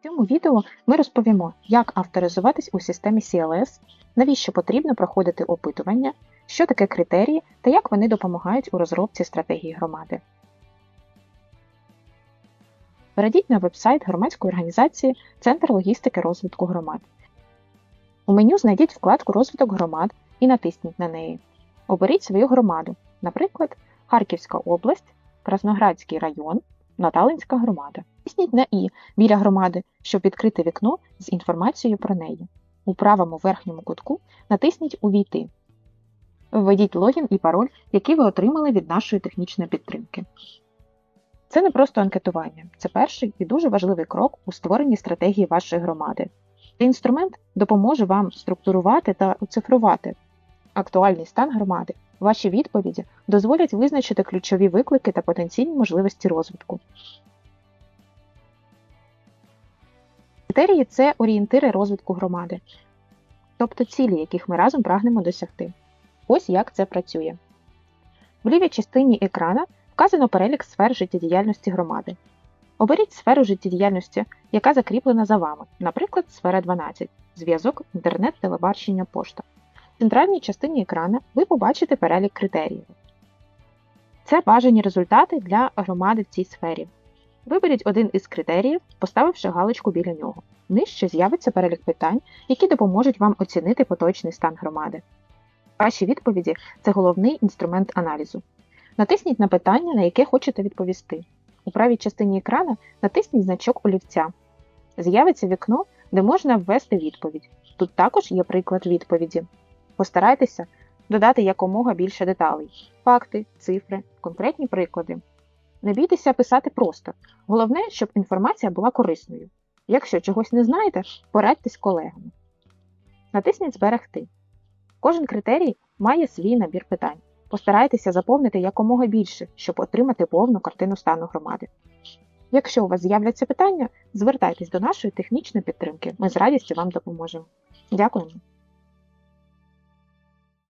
В цьому відео ми розповімо, як авторизуватись у системі CLS, навіщо потрібно проходити опитування, що таке критерії та як вони допомагають у розробці стратегії громади. Перейдіть на веб-сайт громадської організації Центр логістики розвитку громад. У меню знайдіть вкладку Розвиток громад і натисніть на неї. Оберіть свою громаду, наприклад, Харківська область, Красноградський район, Наталинська громада. Тисніть на І біля громади, щоб відкрити вікно з інформацією про неї. У правому верхньому кутку натисніть Увійти. Введіть логін і пароль, який ви отримали від нашої технічної підтримки. Це не просто анкетування, це перший і дуже важливий крок у створенні стратегії вашої громади. Цей інструмент допоможе вам структурувати та оцифрувати актуальний стан громади. Ваші відповіді дозволять визначити ключові виклики та потенційні можливості розвитку. Критерії це орієнтири розвитку громади, тобто цілі, яких ми разом прагнемо досягти. Ось як це працює. В лівій частині екрана вказано перелік сфер життєдіяльності громади. Оберіть сферу життєдіяльності, яка закріплена за вами, наприклад, сфера 12 зв'язок, інтернет, телебачення, пошта. В центральній частині екрана ви побачите перелік критеріїв. Це бажані результати для громади в цій сфері. Виберіть один із критеріїв, поставивши галочку біля нього. Нижче з'явиться перелік питань, які допоможуть вам оцінити поточний стан громади. Ваші відповіді це головний інструмент аналізу. Натисніть на питання, на яке хочете відповісти. У правій частині екрана натисніть значок олівця. З'явиться вікно, де можна ввести відповідь. Тут також є приклад відповіді. Постарайтеся додати якомога більше деталей: факти, цифри, конкретні приклади. Не бійтеся писати просто. Головне, щоб інформація була корисною. Якщо чогось не знаєте, порадьтесь колегами. Натисніть Зберегти. Кожен критерій має свій набір питань. Постарайтеся заповнити якомога більше, щоб отримати повну картину стану громади. Якщо у вас з'являться питання, звертайтесь до нашої технічної підтримки. Ми з радістю вам допоможемо. Дякуємо!